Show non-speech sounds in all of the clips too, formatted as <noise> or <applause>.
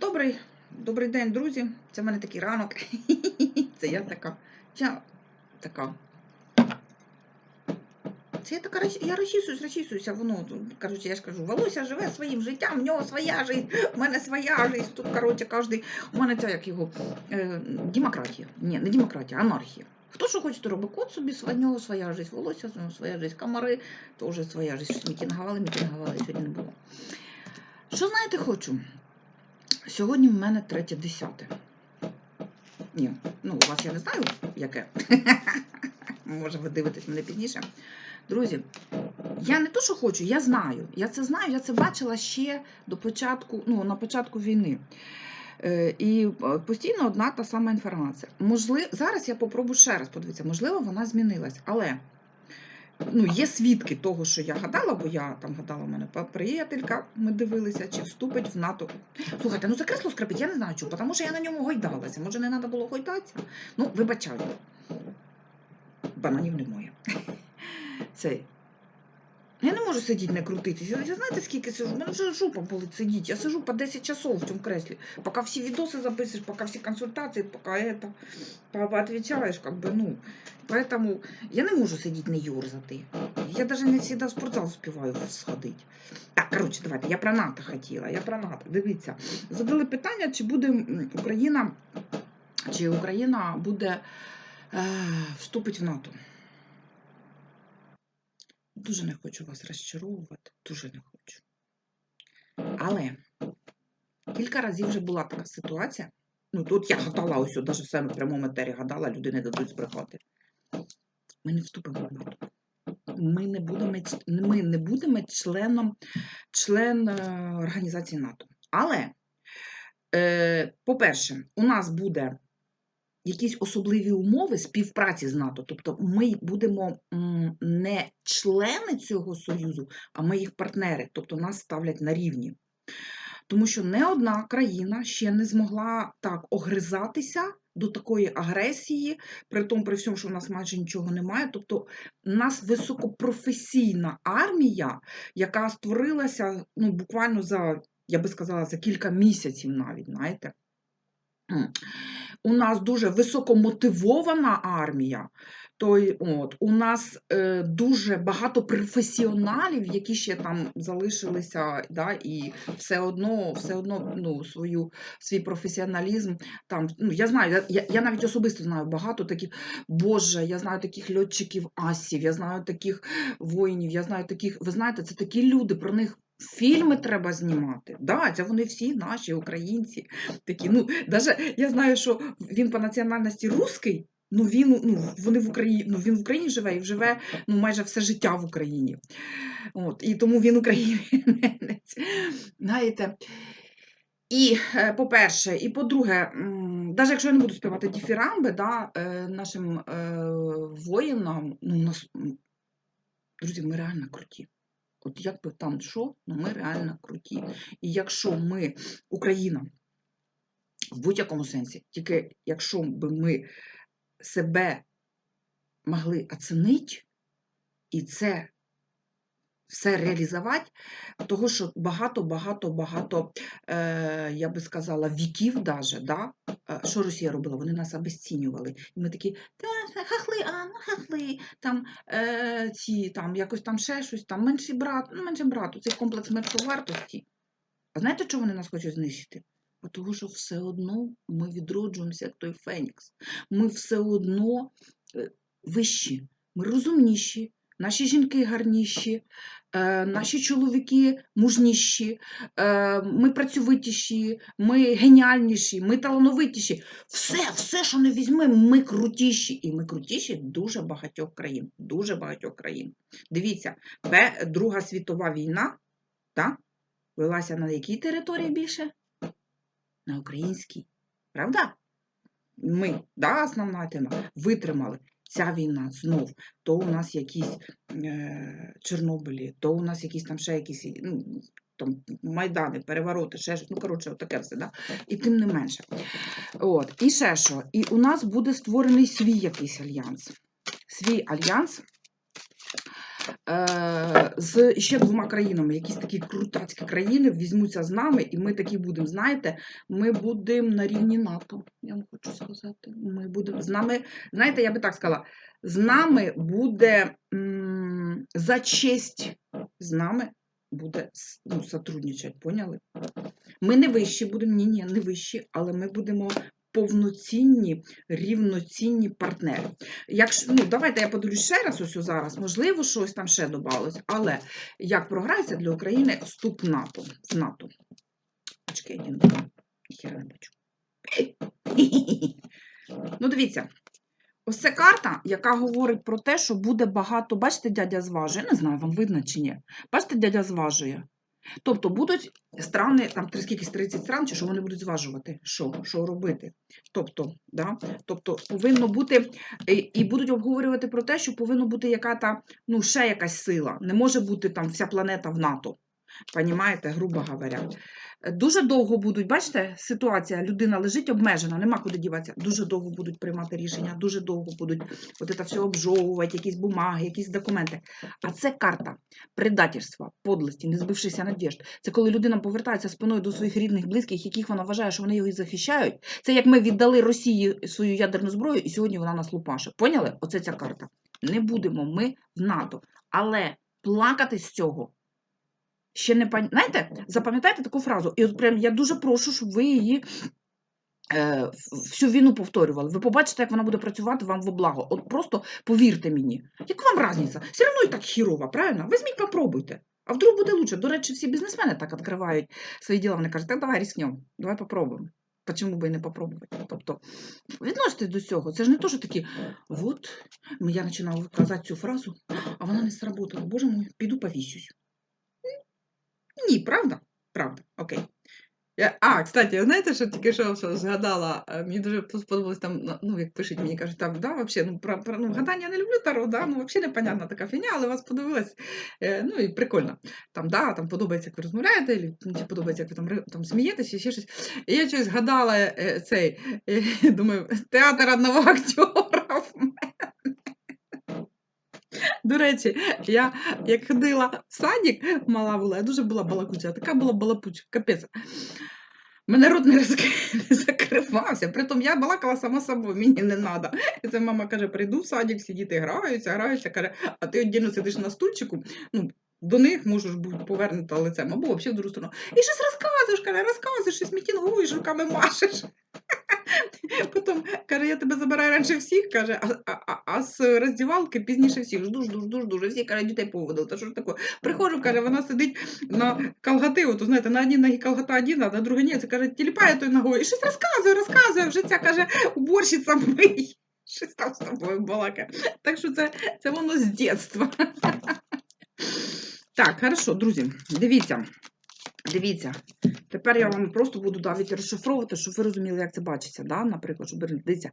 Добрий, добрий день, друзі. Це в мене такий ранок. <laughs> Це я така. Я така. Це я така я розчісуюсь, розчісуюся, воно, коротше, я ж кажу, волосся живе своїм життям, в нього своя життя, в мене своя життя. Тут, коротше, кожен, у мене ця, як його, е, демократія. Ні, не демократія, анархія. Хто що хоче, то робить. Кот собі, в нього своя життя, волосся, в нього своя життя, комари, теж своя життя. Щось мітингували, мітингували, сьогодні не було. Що знаєте, хочу? Сьогодні в мене третє десяте. Ні, ну у вас я не знаю, яке. <laughs> Може, ви дивитесь мене пізніше. Друзі, я не то, що хочу, я знаю. Я це знаю, я це бачила ще до початку, ну, на початку війни. Е, і е, постійно одна та сама інформація. Можливо, зараз я попробую ще раз подивитися, можливо, вона змінилась, але ну, є свідки того, що я гадала, бо я там гадала, у мене приятелька, ми дивилися, чи вступить в НАТО. Слухайте, ну це кресло скрипить, я не знаю чому, тому що я на ньому гойдалася. Може, не треба було гойдатися? Ну, вибачаю. Бананів немає. Цей. Я не можу сидіти, не крутитися. Я знаєте, скільки сижу? У мене вже жопа болить сидіти. Я сижу по 10 часов в цьому креслі. Поки всі відоси записуєш, поки всі консультації, поки это, поотвечаєш, как бы, ну. Поэтому я не можу сидіти не юрзати. Я навіть не завжди в спортзал успіваю сходити. Так, коротше, давайте, я про НАТО хотіла, я про НАТО. Дивіться, задали питання, чи буде м, Україна, чи Україна буде е, вступить в НАТО. Дуже не хочу вас розчаровувати, дуже не хочу. Але кілька разів вже була така ситуація. Ну, тут я гадала ось, навіть в себе прямому етері гадала, люди не дадуть збрехати. Ми не вступимо в НАТО. Ми не будемо, ми не будемо членом член е, організації НАТО. Але, е, по-перше, у нас буде якісь особливі умови співпраці з НАТО. Тобто ми будемо не члени цього союзу, а ми їх партнери, тобто нас ставлять на рівні. Тому що не одна країна ще не змогла так огризатися до такої агресії, при тому, при всьому, що в нас майже нічого немає. Тобто, у нас високопрофесійна армія, яка створилася ну, буквально за, я би сказала, за кілька місяців навіть, знаєте. У нас дуже високомотивована армія. Той, от, у нас е, дуже багато професіоналів, які ще там залишилися, да, і все одно, все одно ну, свою, свій професіоналізм. Там, ну, я знаю, я, я навіть особисто знаю багато таких, Боже, я знаю таких льотчиків асів, я знаю таких воїнів, я знаю таких, ви знаєте, це такі люди, про них фільми треба знімати. Да, це вони всі наші українці. Такі, ну, даже я знаю, що він по національності русський, ну він, ну, вони в Україні, ну, він в Україні живе і живе ну, майже все життя в Україні. От, і тому він українець. Знаєте. І, е, по-перше, і по-друге, навіть якщо я не буду співати діфірамби, да, е, нашим е, воїнам, ну, нас, друзі, ми реально круті. От як би там що, ну ми реально круті. І якщо ми, Україна, в будь-якому сенсі, тільки якщо би ми себе могли оцінити і це все реалізувати, того що багато, багато, багато, е, я би сказала, віків даже, да? е, що Росія робила? Вони нас обесцінювали. І ми такі, «Та, хахли, а, ну хахли, там, е, ці, там, якось там ще щось, там, менший брат, ну, менший брат, цей комплекс мертвовартості. А знаєте, чого вони нас хочуть знищити? А Того, що все одно ми відроджуємося, як той Фенікс. Ми все одно е, вищі, ми розумніші, наші жінки гарніші, е, наші чоловіки мужніші, е, ми працьовитіші, ми геніальніші, ми талановитіші. Все, все, що не візьмемо, ми крутіші. І ми крутіші дуже багатьох країн. Дуже багатьох країн. Дивіться, Друга світова війна та, велася на якій території більше? На українській. Правда? Ми, да, основна тема, витримали. Ця війна знов, то у нас якісь е, Чорнобилі, то у нас якісь там ще якісь ну, там, майдани, перевороти, ще ж, ну, коротше, таке все, да? і тим не менше. От, і ще що, і у нас буде створений свій якийсь альянс. Свій альянс, з ще двома країнами. Якісь такі крутацькі країни візьмуться з нами, і ми такі будемо. Знаєте, ми будемо на рівні НАТО. Я вам хочу сказати. Ми будемо з нами. Знаєте, я би так сказала, з нами буде м, за честь з нами буде ну, сотрудничать, поняли? Ми не вищі будемо, ні, ні, не вищі, але ми будемо повноцінні, рівноцінні партнери. Якщо, ну, давайте я подивлюсь ще раз ось зараз, можливо, щось там ще додалось, але як програється для України вступ НАТО, в НАТО. Очки, я не бачу. <laughs> Ну, дивіться, ось це карта, яка говорить про те, що буде багато. Бачите, дядя зважує. Не знаю, вам видно чи ні. Бачите, дядя зважує. Тобто будуть страни, там три- скільки 30 стран, чи що вони будуть зважувати, що, що робити. Тобто, да? тобто повинно бути, і, будуть обговорювати про те, що повинна бути яка та, ну, ще якась сила. Не може бути там вся планета в НАТО. Понімаєте, грубо говоря. Дуже довго будуть, бачите, ситуація, людина лежить обмежена, нема куди діватися. Дуже довго будуть приймати рішення, дуже довго будуть от це все обжовувати, якісь бумаги, якісь документи. А це карта предательства, подлості, не збившися надіжд. Це коли людина повертається спиною до своїх рідних, близьких, яких вона вважає, що вони його і захищають. Це як ми віддали Росії свою ядерну зброю, і сьогодні вона нас лупаше. Поняли? Оце ця карта. Не будемо ми в НАТО. Але плакати з цього ще не пані. Знаєте, запам'ятайте таку фразу. І от прям я дуже прошу, щоб ви її е, всю війну повторювали. Ви побачите, як вона буде працювати вам во благо. От просто повірте мені. Яка вам різниця? Все одно і так хірово, правильно? Візьміть, попробуйте. А вдруг буде лучше. До речі, всі бізнесмени так відкривають свої діла. Вони кажуть, так давай рискнемо, давай попробуємо. Почому би і не попробувати? Тобто відноситесь до цього. Це ж не то, що такі, от я починав казати цю фразу, а вона не сработала. Боже мой, піду повісюсь. Ні, правда? Правда, окей. Я, а, кстати, знаєте, що тільки що, що згадала, е, мені дуже сподобалось там, ну, як пишуть мені, кажуть, там, да, вообще, ну, про, про, ну, гадання не люблю таро, да, ну, взагалі непонятна така фігня, але вас подивилась, е, ну, і прикольно. Там, да, там подобається, як ви розмовляєте, і, чи подобається, як ви там, там смієтеся, і ще щось. І я щось згадала е, цей, е, <laughs> думаю, театр одного <laughs> актера в мене. До речі, я як ходила в садик, мала була, я дуже була балакуча, така була балапуча, капець. Мене рот не, розк- не закривався. Притом я балакала сама собою, мені не треба. І це мама каже: прийду в садик, всі діти граються, граються, каже, а ти віддільно сидиш на стульчику, ну, до них можеш бути повернута лицем, або взагалі в другу сторону. І щось розказуєш, каже, розказуєш, щось мітінгуєш, руками машеш. <laughs> Потім каже, я тебе забираю раніше всіх, каже, а, а, а, а з роздівалки пізніше всіх. Жду, жду, жду, жду. Всі каже, дітей поводили. Та що ж таке? Приходжу, каже, вона сидить на колготи, от, знаєте, на одній ногі колгота один, а на другій ні. Це каже, тіліпає тою ногою. І щось розказує, розказує. Вже ця каже, уборщиця мий. Щось там з тобою балакає. Так що це, це воно з дитинства. Так, хорошо, друзі, дивіться. Дивіться, тепер я вам просто буду навіть розшифровувати, щоб ви розуміли, як це бачиться. Да? Наприклад, щоб дивіться,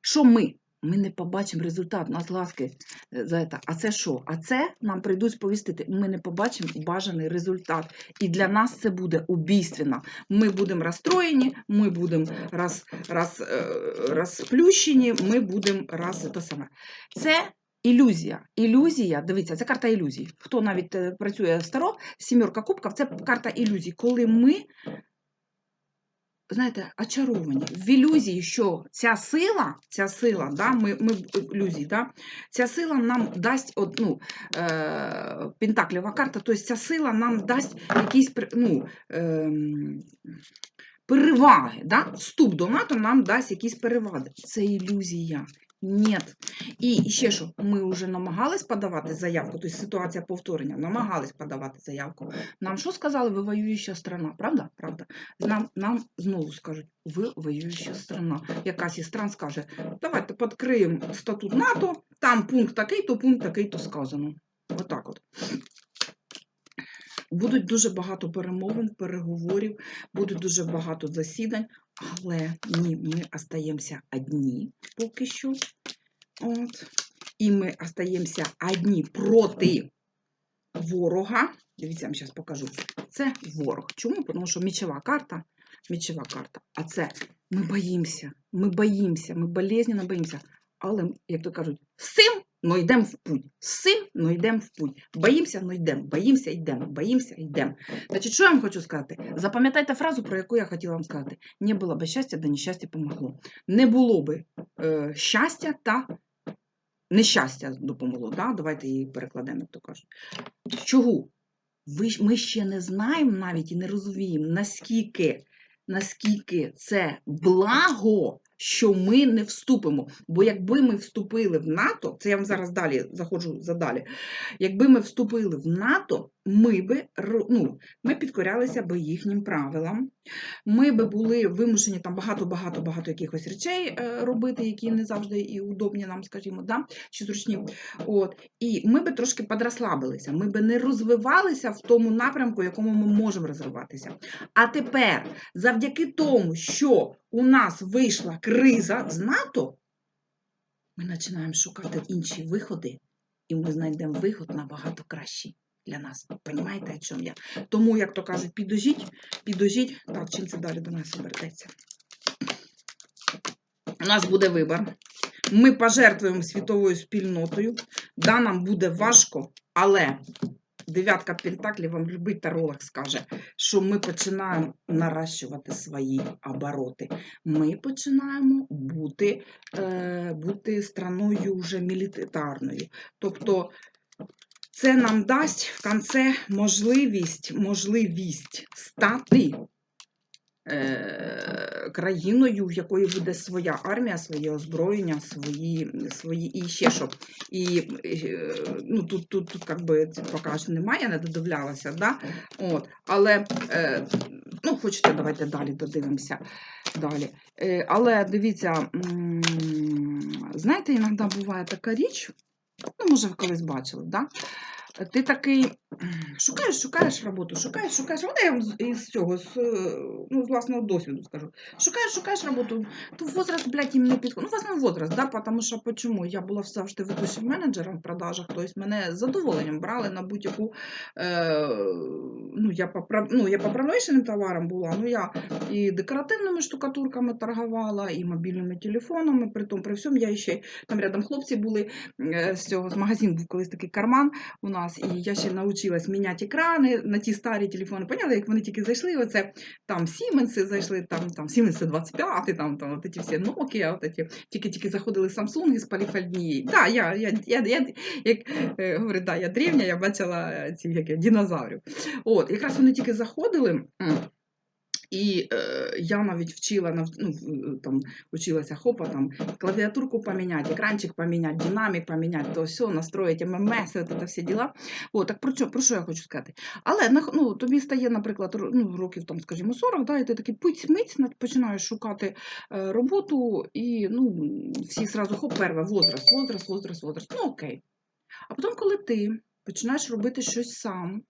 що ми? Ми не побачимо результат, нас ласки е, за це. А це що? А це нам прийдуть сповістити. Ми не побачимо бажаний результат. І для нас це буде убійственно. Ми будемо розстроєні, ми будемо роз, роз, е, розплющені, ми будемо роз те саме. Це ілюзія. Ілюзія, дивіться, це карта ілюзій. Хто навіть е, працює старо, сімерка кубків, це карта ілюзій, коли ми, знаєте, очаровані в ілюзії, що ця сила, ця сила, да, ми, ми в ілюзії, да, ця сила нам дасть одну е, пентаклєва карта, тобто ця сила нам дасть якісь ну, ем, переваги. Да? Вступ до НАТО нам дасть якісь переваги. Це ілюзія. Ні. І ще що, ми вже намагались подавати заявку, тобто ситуація повторення, намагались подавати заявку. Нам що сказали, ви воююча страна, правда? Правда? Нам, нам знову скажуть, ви воююча страна. Якась із стран скаже, давайте підкриємо статут НАТО, там пункт такий-то, пункт такий-то сказано. Отак от. Будуть дуже багато перемовин, переговорів, буде дуже багато засідань, але ні, ми остаємося одні поки що. От. І ми остаємося одні проти ворога. Дивіться, я вам зараз покажу. Це ворог. Чому? Тому що мічова карта, мічова карта. А це ми боїмося, ми боїмося, ми болезненно боїмося. Але, як то кажуть, з но йдемо в путь. З цим, но йдемо в путь. Боїмося, но йдемо. Боїмося, йдемо. Боїмося, йдемо. Значить, що я вам хочу сказати? Запам'ятайте фразу, про яку я хотіла вам сказати. Не було би щастя, да нещастя помогло. Не було би е, щастя та нещастя допомогло. Да? Давайте її перекладемо, як то кажуть. Чого? Ви, ми ще не знаємо навіть і не розуміємо, наскільки, наскільки це благо, що ми не вступимо. Бо якби ми вступили в НАТО, це я вам зараз далі заходжу задалі. Якби ми вступили в НАТО, ми би ну, ми підкорялися би їхнім правилам. Ми би були вимушені там багато-багато багато якихось речей е, робити, які не завжди і удобні нам, скажімо, да? чи зручні. От. І ми би трошки подрозслабилися, ми би не розвивалися в тому напрямку, в якому ми можемо розвиватися. А тепер, завдяки тому, що у нас вийшла криза з НАТО, ми починаємо шукати інші виходи, і ми знайдемо виход набагато кращий для нас. Понімаєте, о чому я? Тому, як то кажуть, підожіть, підожіть. Так, чим це далі до нас обертеться? У нас буде вибір. Ми пожертвуємо світовою спільнотою. Да, нам буде важко, але дев'ятка пентаклів вам любий таролог скаже, що ми починаємо наращувати свої обороти. Ми починаємо бути, е, бути страною вже мілітарною. Тобто це нам дасть в кінці можливість, можливість стати е, країною, в якої буде своя армія, своє озброєння, свої, свої і ще що. І е, ну, тут, тут, тут как би, поки що немає, не додивлялася, да? От, але е, ну, хочете, давайте далі додивимося. Далі. Е, але дивіться, знаєте, іноді буває така річ, ну, може, ви колись бачили, да? Ти такий шукаєш, шукаєш роботу, шукаєш, шукаєш. От я вам із цього, з, е, ну, з власного досвіду скажу. Шукаєш, шукаєш роботу, то возраст, блядь, їм не підходить. Ну, власне, возраст, да, тому що почому? Я була завжди ведучим менеджером в продажах, тобто мене з задоволенням брали на будь-яку, е, ну, я по, ну, я по промишленим товарам була, ну, я і декоративними штукатурками торгувала, і мобільними телефонами, при тому, при всьому, я ще, там рядом хлопці були, е, з цього, з магазин був колись такий карман, у нас, і я ще навчилась міняти екрани на ті старі телефони. Поняли, як вони тільки зайшли, оце там Сіменси зайшли, там, там Сіменси 25, там, там от ці всі Nokia, от ці, тільки-тільки заходили Samsung з поліфальнією. Да, я, я, я, я, як е, говорю, да, я древня, я бачила е, я, динозаврів. От, якраз вони тільки заходили. І е, я навіть вчила ну, там училася хопа, там клавіатурку поміняти, екранчик поміняти, динамік поміняти, то все, настроїти ММС, це всі діла. О, так про що, про що я хочу сказати? Але ну, тобі стає, наприклад, ну, років там, скажімо, 40, да, і ти такий пить мить починаєш шукати е, роботу, і ну, всі зразу хоп, перве, возраст, возраст, возраст, возраст. Ну окей. А потім, коли ти починаєш робити щось сам,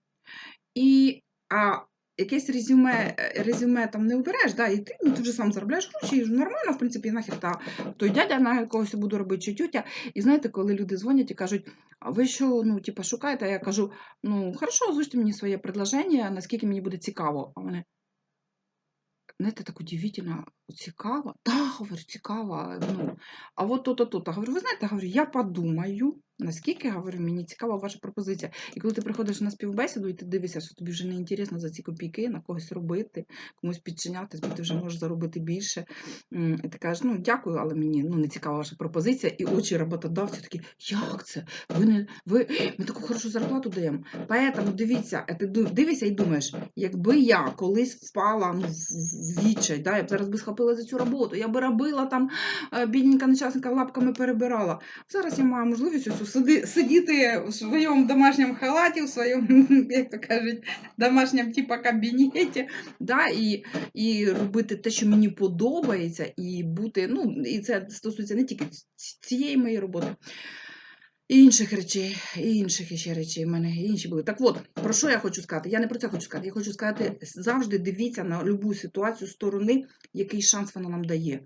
і а якесь резюме, е, резюме там не обереш, да, і ти, ну, ти вже сам заробляєш гроші, і нормально, в принципі, нахер та той дядя на якогось буду робити, чи тютя. І знаєте, коли люди дзвонять і кажуть, а ви що, ну, типа, шукаєте? А я кажу, ну, хорошо, озвучте мені своє предложення, наскільки мені буде цікаво. А вони, знаєте, так удивительно, цікаво. Так, говорю, цікаво. Ну, а от то-то, то-то. Говорю, ви знаєте, говорю, я подумаю, наскільки, говорю, мені цікава ваша пропозиція. І коли ти приходиш на співбесіду, і ти дивишся, що тобі вже не інтересно за ці копійки на когось робити, комусь підчинятись, бо ти вже можеш заробити більше. І ти кажеш, ну дякую, але мені ну, не цікава ваша пропозиція. І очі роботодавця такі, як це? Ви не ви ми таку хорошу зарплату даємо. Поэтому дивіться, е, ти дивишся і думаєш, якби я колись впала ну, в, в відчай, да, я б зараз би схопила за цю роботу, я би робила там е, бідненька нещасника лапками перебирала. Зараз я маю можливість ось сидіти в своєму домашньому халаті, в своєму, <laughs> як то кажуть, домашньому типа кабінеті, да, і, і робити те, що мені подобається, і бути, ну, і це стосується не тільки цієї моєї роботи. І інших речей, і інших іще речей в мене і інші були. Так от, про що я хочу сказати? Я не про це хочу сказати. Я хочу сказати, завжди дивіться на любу ситуацію сторони, який шанс вона нам дає.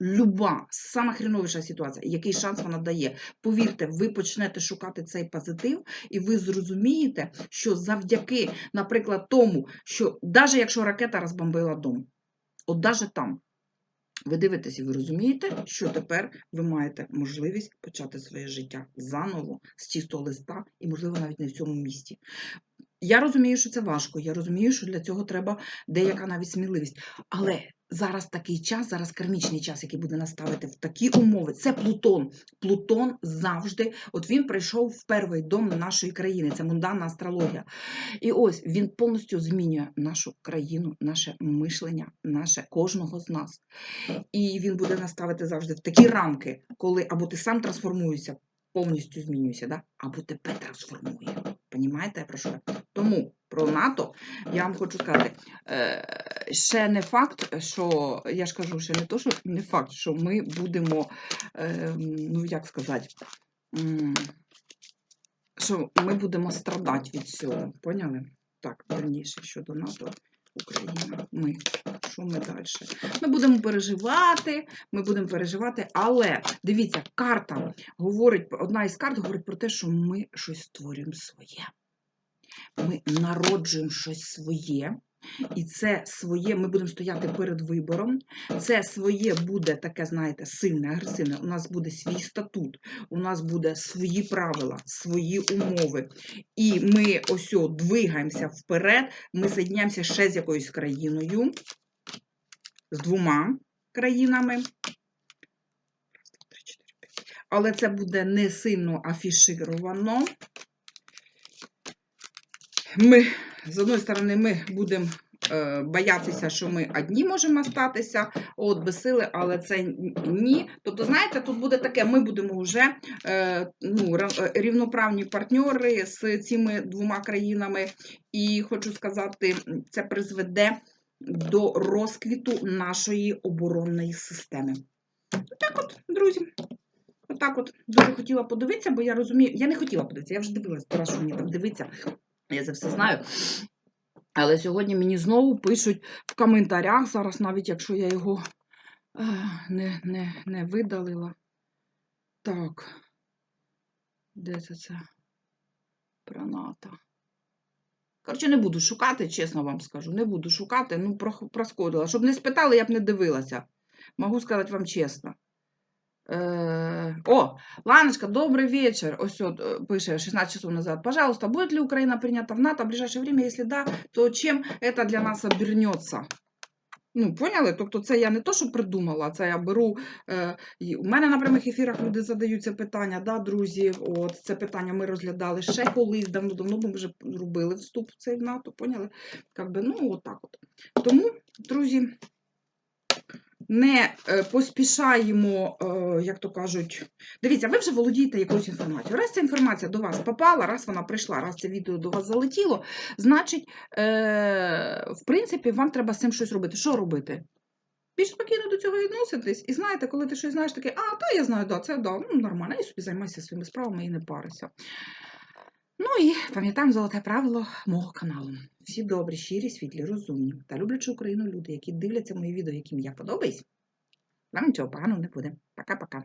Люба, сама хреновіша ситуація, який шанс вона дає. Повірте, ви почнете шукати цей позитив, і ви зрозумієте, що завдяки, наприклад, тому, що навіть якщо ракета розбомбила дом, от навіть там, ви дивитесь і ви розумієте, що тепер ви маєте можливість почати своє життя заново, з чистого листа, і, можливо, навіть не в цьому місті. Я розумію, що це важко. Я розумію, що для цього треба деяка навіть сміливість. Але зараз такий час, зараз кармічний час, який буде наставити в такі умови. Це Плутон. Плутон завжди, от він прийшов в перший дом нашої країни. Це мунданна астрологія. І ось він повністю змінює нашу країну, наше мишлення, наше кожного з нас. І він буде наставити завжди в такі рамки, коли або ти сам трансформуєшся, повністю змінюєшся, да? або тебе трансформує. Понімаєте, про що? Тому про НАТО я вам хочу сказати, е, ще не факт, що я ж кажу, ще не то, що не факт, що ми будемо, е, ну як сказати, що ми будемо страдати від цього. Поняли? Так, верніше щодо НАТО, Україна, ми. Що ми далі? Ми будемо переживати, ми будемо переживати, але дивіться, карта говорить, одна із карт говорить про те, що ми щось створюємо своє. Ми народжуємо щось своє, і це своє, ми будемо стояти перед вибором. Це своє буде таке, знаєте, сильне, агресивне. У нас буде свій статут, у нас буде свої правила, свої умови. І ми ось двигаємося вперед, ми соєдняємося ще з якоюсь країною, з двома країнами. Але це буде не сильно афішировано. Ми, з одної сторони, ми будемо е, боятися, що ми одні можемо статися, от без сили, але це ні. Тобто, знаєте, тут буде таке: ми будемо вже е, ну, е, рівноправні партньори з цими двома країнами. І хочу сказати, це призведе до розквіту нашої оборонної системи. Отак от, друзі. Отак от дуже хотіла подивитися, бо я розумію, я не хотіла подивитися, я вже дивилась, що мені там дивиться. Я це все знаю. Але сьогодні мені знову пишуть в коментарях, зараз, навіть якщо я його е, не, не, не видалила. Так. Де це це? Проната. Коротше, не буду шукати, чесно вам скажу. Не буду шукати, ну, проскодила. Щоб не спитали, я б не дивилася. Могу сказати вам чесно. Е, О, Ланочка, добрый вечер. Ось от, е, пише 16 часов назад. Пожалуйста, будет ли Украина принята в НАТО в ближайшее время? Если да, то чем это для нас обернется? Ну, поняли? Тобто це я не то, що придумала, це я беру. Е, у мене на прямих ефірах люди задають це питання, да, друзі. От це питання ми розглядали ще колись, давно-давно ми вже робили вступ в цей в НАТО, поняли? Как би, ну, отак от. Тому, друзі, не е, поспішаємо, е, як то кажуть. Дивіться, ви вже володієте якоюсь інформацією. Раз ця інформація до вас попала, раз вона прийшла, раз це відео до вас залетіло, значить, е, в принципі, вам треба з цим щось робити. Що робити? Більш спокійно до цього відноситись, і знаєте, коли ти щось знаєш, таке, а, та я знаю, да, це да, ну, нормально, і собі займайся своїми справами і не парися. Ну і пам'ятаємо золоте правило мого каналу. Всі добрі, щирі, світлі, розумні та люблячи Україну люди, які дивляться мої відео, яким я подобаюсь, вам нічого поганого не буде. Пока-пока.